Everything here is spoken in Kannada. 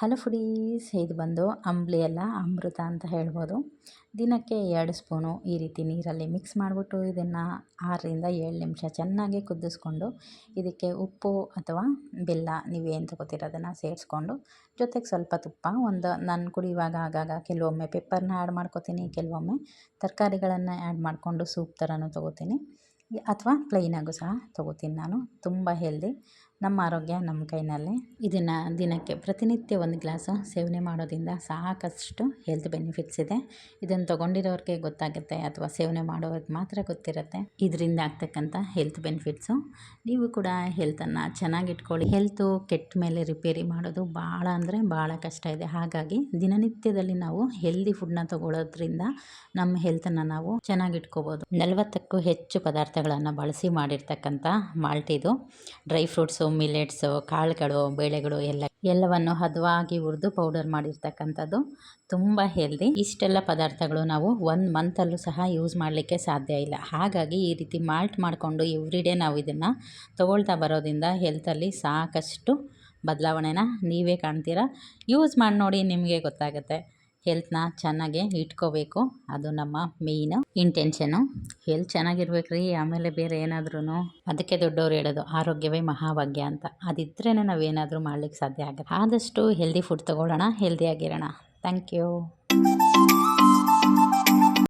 ಹಲೋ ಫುಡೀಸ್, ಇದು ಬಂದು ಅಂಬ್ಲಿ ಅಲ್ಲ, ಅಮೃತ ಅಂತ ಹೇಳ್ಬೋದು. ದಿನಕ್ಕೆ ಎರಡು ಸ್ಪೂನು ಈ ರೀತಿ ನೀರಲ್ಲಿ ಮಿಕ್ಸ್ ಮಾಡಿಬಿಟ್ಟು ಇದನ್ನು ಆರರಿಂದ ಏಳು ನಿಮಿಷ ಚೆನ್ನಾಗಿ ಕುದಿಸ್ಕೊಂಡು ಇದಕ್ಕೆ ಉಪ್ಪು ಅಥವಾ ಬೆಲ್ಲ ನೀವೇನು ತಗೋತೀರ ಅದನ್ನು ಸೇರಿಸ್ಕೊಂಡು ಜೊತೆಗೆ ಸ್ವಲ್ಪ ತುಪ್ಪ, ಒಂದು ನಾನು ಕುಡಿಯುವಾಗ ಆಗಾಗ ಕೆಲವೊಮ್ಮೆ ಪೆಪ್ಪರ್ನ ಆ್ಯಡ್ ಮಾಡ್ಕೋತೀನಿ, ಕೆಲವೊಮ್ಮೆ ತರಕಾರಿಗಳನ್ನು ಆ್ಯಡ್ ಮಾಡಿಕೊಂಡು ಸೂಪ್ ಥರನೂ ತೊಗೋತೀನಿ. ಅಥವಾ ಪ್ಲೈನಾಗೂ ಸಹ ತೊಗೋತೀನಿ ನಾನು, ತುಂಬ ಹೆಲ್ದಿ ನಮ್ಮ ಆರೋಗ್ಯ ನಮ್ಮ ಕೈನಲ್ಲೇ. ಇದನ್ನು ದಿನಕ್ಕೆ ಪ್ರತಿನಿತ್ಯ ಒಂದು ಗ್ಲಾಸು ಸೇವನೆ ಮಾಡೋದ್ರಿಂದ ಸಾಕಷ್ಟು ಹೆಲ್ತ್ ಬೆನಿಫಿಟ್ಸ್ ಇದೆ. ಇದನ್ನು ತೊಗೊಂಡಿರೋರಿಗೆ ಗೊತ್ತಾಗುತ್ತೆ ಅಥವಾ ಸೇವನೆ ಮಾಡೋರಿಗೆ ಮಾತ್ರ ಗೊತ್ತಿರುತ್ತೆ. ಇದರಿಂದ ಆಗ್ತಕ್ಕಂಥ ಹೆಲ್ತ್ ಬೆನಿಫಿಟ್ಸು ನೀವು ಕೂಡ ಹೆಲ್ತನ್ನು ಚೆನ್ನಾಗಿಟ್ಕೊಳ್ಳಿ. ಹೆಲ್ತು ಕೆಟ್ಟ ಮೇಲೆ ರಿಪೇರಿ ಮಾಡೋದು ಭಾಳ ಅಂದರೆ ಭಾಳ ಕಷ್ಟ ಇದೆ. ಹಾಗಾಗಿ ದಿನನಿತ್ಯದಲ್ಲಿ ನಾವು ಹೆಲ್ದಿ ಫುಡ್ನ ತಗೊಳ್ಳೋದ್ರಿಂದ ನಮ್ಮ ಹೆಲ್ತನ್ನು ನಾವು ಚೆನ್ನಾಗಿಟ್ಕೋಬೋದು. ನಲವತ್ತಕ್ಕೂ ಹೆಚ್ಚು ಪದಾರ್ಥಗಳನ್ನು ಬಳಸಿ ಮಾಡಿರ್ತಕ್ಕಂಥ ಮಾಲ್ಟಿದು ಡ್ರೈ ಫ್ರೂಟ್ಸು ಮಿಲೆಟ್ಸು ಕಾಳುಗಳು, ಬೇಳೆಗಳು ಎಲ್ಲ, ಎಲ್ಲವನ್ನು ಹದವಾಗಿ ಹುರಿದು ಪೌಡರ್ ಮಾಡಿರ್ತಕ್ಕಂಥದ್ದು ತುಂಬ ಹೆಲ್ದಿ. ಇಷ್ಟೆಲ್ಲ ಪದಾರ್ಥಗಳು ನಾವು ಒಂದು ಮಂತಲ್ಲೂ ಸಹ ಯೂಸ್ ಮಾಡಲಿಕ್ಕೆ ಸಾಧ್ಯ ಇಲ್ಲ. ಹಾಗಾಗಿ ಈ ರೀತಿ ಮಾಲ್ಟ್ ಮಾಡಿಕೊಂಡು ಎವ್ರಿಡೇ ನಾವು ಇದನ್ನು ತಗೊಳ್ತಾ ಬರೋದ್ರಿಂದ ಹೆಲ್ತಲ್ಲಿ ಸಾಕಷ್ಟು ಬದಲಾವಣೆನ ನೀವೇ ಕಾಣ್ತೀರಾ? ಯೂಸ್ ಮಾಡಿ ನೋಡಿ ನಿಮಗೆ ಗೊತ್ತಾಗುತ್ತೆ. ಹೆಲ್ತ್ನ ಚೆನ್ನಾಗಿ ಇಟ್ಕೋಬೇಕು. ಅದು ನಮ್ಮ ಮೇಯ್ನ್ ಇಂಟೆನ್ಷನು ಹೆಲ್ತ್ ಚೆನ್ನಾಗಿರ್ಬೇಕು ರೀ. ಆಮೇಲೆ ಬೇರೆ ಏನಾದ್ರೂ ಅದಕ್ಕೆ ದೊಡ್ಡವ್ರು ಹೇಳೋದು, ಆರೋಗ್ಯವೇ ಮಹಾಭಾಗ್ಯ ಅಂತ. ಅದಿದ್ರೇ ನಾವೇನಾದರೂ ಮಾಡ್ಲಿಕ್ಕೆ ಸಾಧ್ಯ ಆಗುತ್ತೆ. ಆದಷ್ಟು ಹೆಲ್ದಿ ಫುಡ್ ತೊಗೊಳ್ಳೋಣ ಹೆಲ್ದಿಯಾಗಿರೋಣ ಥ್ಯಾಂಕ್ ಯು